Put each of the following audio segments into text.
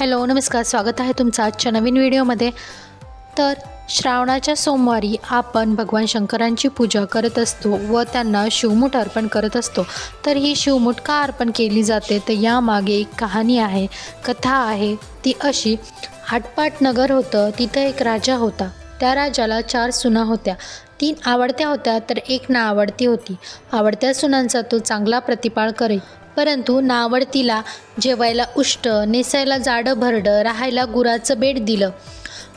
Hello नमस्कार. स्वागत आहे तुमचं आजच्या नवीन व्हिडिओमध्ये. तर श्रावणाच्या सोमवारी आपण भगवान शंकरांची पूजा करत असतो व त्यांना शिवमूठ अर्पण करत असतो. तर ही शिवमूठ का अर्पण केली जाते? तर यामागे एक कहाणी आहे. कथा आहे. ती अशी हाटपाट नगर होतं तिथं एक राजा होता. त्या राजाला चार सुना होत्या. तीन आवडत्या होत्या तर एक ना आवडती होती. आवडत्या सुनांचा तो चांगला प्रतिपाळ करे परंतु नावडतीला जेवायला उष्ट नेसायला जाडं भरडं राहायला गुराचं बेड दिलं.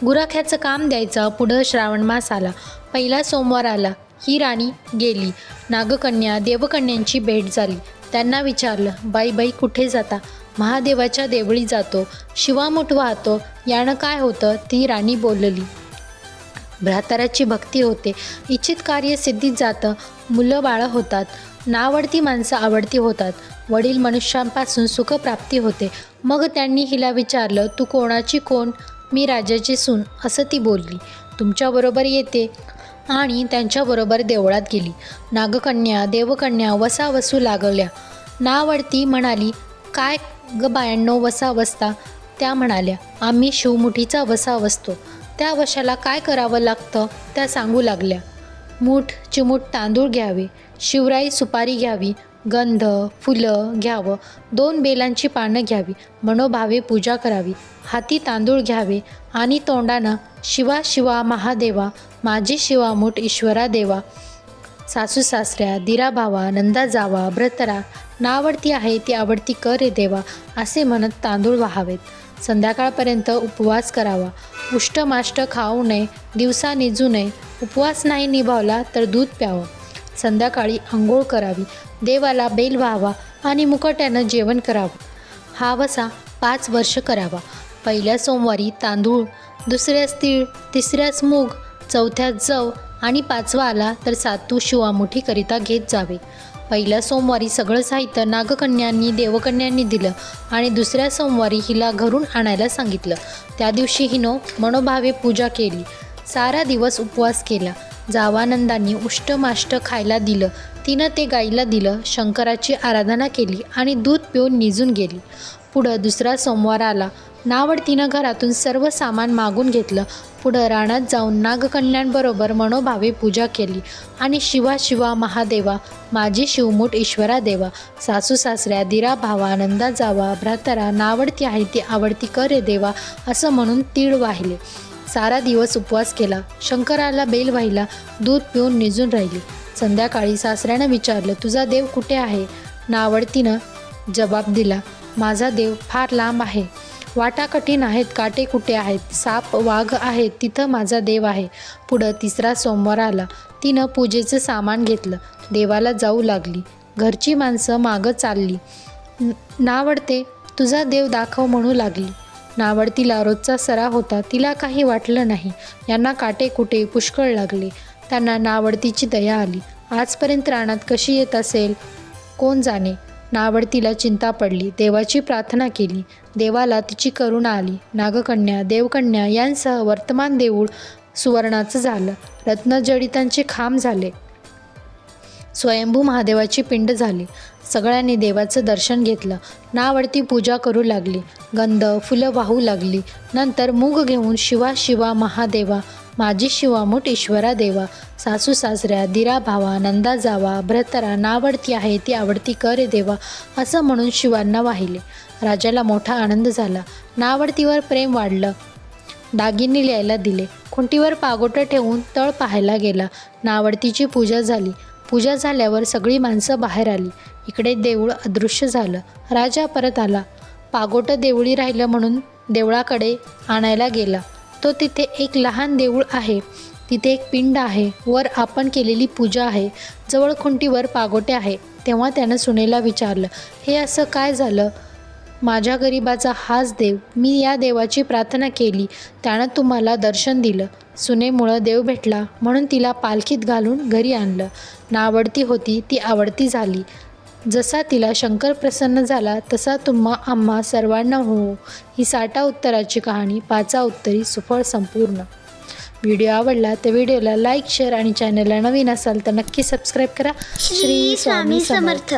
गुराख्याचं काम द्यायचं पुढं श्रावण मास आला. पहिला सोमवार आला. ही राणी गेली. नागकन्या देवकन्यांची भेट झाली. त्यांना विचारलं बाई बाई कुठे जाता? महादेवाच्या देवळी जातो. शिवा मोठ वाहतो. यानं काय होतं? ती राणी बोलली. भ्राताराची भक्ती होते. इच्छित कार्य सिद्धीत जातं. मुलं बाळं होतात. नावडती माणसं आवडती होतात. वडील मनुष्यांपासून सुखप्राप्ती होते. मग त्यांनी हिला विचारलं तू कोणाची कोण? मी राजाची सून. असं ती बोलली. तुमच्याबरोबर येते. आणि त्यांच्याबरोबर देवळात गेली. नागकन्या देवकन्या वसा वसू लागल्या. नावडती म्हणाली काय ग बायांनो वसा वसता त्या म्हणाल्या आम्ही शिवमुठीचा वसा वसतो त्या वशाला काय करावं लागतं त्या सांगू लागल्या. मूठ चिमूट तांदूळ घ्यावे शिवराई सुपारी घ्यावी गंध फुलं घ्यावं दोन बेलांची पानं घ्यावी मनोभावे पूजा करावी हाती तांदूळ घ्यावे आणि तोंडानं शिवा शिवा महादेवा माझी शिवा मूठ ईश्वरा देवा. सासू सासऱ्या दिरा भावा नंदा जावा भ्रतरा नावडती आहे ती आवडती कर रे देवा असे म्हणत तांदूळ व्हावेत. संध्याकाळपर्यंत उपवास करावा. उष्टमाष्ट खाऊ नये दिवसा निजू नये. उपवास नाही निभावला तर दूध प्यावं. संध्याकाळी आंघोळ करावी. देवाला बेल व्हावा आणि मुकट्यानं जेवण करावं. हा वसा पाच वर्ष करावा. पहिल्या सोमवारी तांदूळ दुसऱ्यास तीळ तिसऱ्यास मूग चौथ्यास जव आणि पाचवा आला तर सातू शिवामुठीकरिता घेत जावे. पहिल्या सोमवारी सगळं साहित्य नागकन्यांनी देवकन्यांनी दिलं आणि दुसऱ्या सोमवारी हिला घरून आणायला सांगितलं. त्या दिवशी हिनं मनोभावे पूजा केली. सारा दिवस उपवास केला. जावानंदांनी उष्टमाष्ट खायला दिलं. तिनं ते गाईला दिलं शंकराची आराधना केली आणि दूध पिऊन निजून गेली. पुढं दुसरा सोमवार आला. नावडतीनं घरातून सर्व सामान मागून घेतलं. पुढं रानात जाऊन नागकन्यांबरोबर मनोभावे पूजा केली. आणि शिवा शिवा महादेवा माझी शिवमूठ ईश्वरा देवा सासू सासऱ्या दिरा भावा आनंदा जावा भ्रातरा नावडती आहे ती आवडती करे देवा असं म्हणून तीळ वाहिले. सारा दिवस उपवास केला. शंकराला बेल वाहिला. दूध पिऊन निजून राहिली. संध्याकाळी सासऱ्यानं विचारलं तुझा देव कुठे आहे? नावडतीनं जबाब दिला माझा देव फार लांब आहे. वाटा कठीण आहेत काटे कुठे आहेत साप वाघ आहेत तिथं माझा देव आहे. पुढं तिसरा सोमवार आला. तिनं पूजेचं सामान घेतलं. देवाला जाऊ लागली. घरची माणसं मागं चालली. नावडते तुझा देव दाखव म्हणू लागली. नावडतीला रोजचा सराव होता तिला काही वाटलं नाही. यांना काटे कुटे पुष्कळ लागले. त्यांना नावडतीची दया आली. आजपर्यंत रानात कशी येत असेल? कोण जाणे? नावडतीला चिंता पडली. देवाची प्रार्थना केली. देवाला तिची करुणा आली. नागकन्या देवकन्या यांसह वर्तमान देऊळ सुवर्णाचं झालं. रत्नजडितांचे खांब झाले. स्वयंभू महादेवाची पिंड झाली. सगळ्यांनी देवाचं दर्शन घेतलं. नावडती पूजा करू लागली. गंध फुलं वाहू लागली. नंतर मूग घेऊन शिवा शिवा महादेवा माझी शिवामूठ ईश्वरा देवा सासू सासऱ्या दिरा भावा नंदा जावा भ्रतरा नावडती आहे ती आवडती करे देवा असं म्हणून शिवांना वाहिले. राजाला मोठा आनंद झाला. नावडतीवर प्रेम वाढलं. दागिने लिहायला दिले. खुंटीवर पागोटं ठेवून तळ पाहायला गेला. नावडतीची पूजा झाली. पूजा झाल्यावर सगळी माणसं बाहेर आली. इकडे देऊळ अदृश्य झालं. राजा परत आला. पागोटं देवळी राहिलं म्हणून देवळाकडे आणायला गेला. तो तिथे एक लहान देऊळ आहे. तिथे एक पिंड आहे. वर आपण केलेली पूजा आहे. जवळ खुंटीवर पागोटे आहे. तेव्हा त्यानं सुनेला विचारलं हे असं काय झालं? माझ्या गरिबाचा हाच देव. मी या देवाची प्रार्थना केली. त्यानं तुम्हाला दर्शन दिलं सुनेमुळं देव भेटला. म्हणून तिला पालखीत घालून घरी आणलं. नावडती होती. ती आवडती झाली. जसा तिला शंकर प्रसन्न झाला तसा तुम्हा आम्हा सर्वांना हो ही साठा उत्तराची कहाणी पाचा उत्तरी सुफळ संपूर्ण. व्हिडिओ आवडला तर व्हिडिओला लाईक शेअर आणि चॅनलला नवीन असाल तर नक्की सबस्क्राईब करा. श्री स्वामी समर्थ.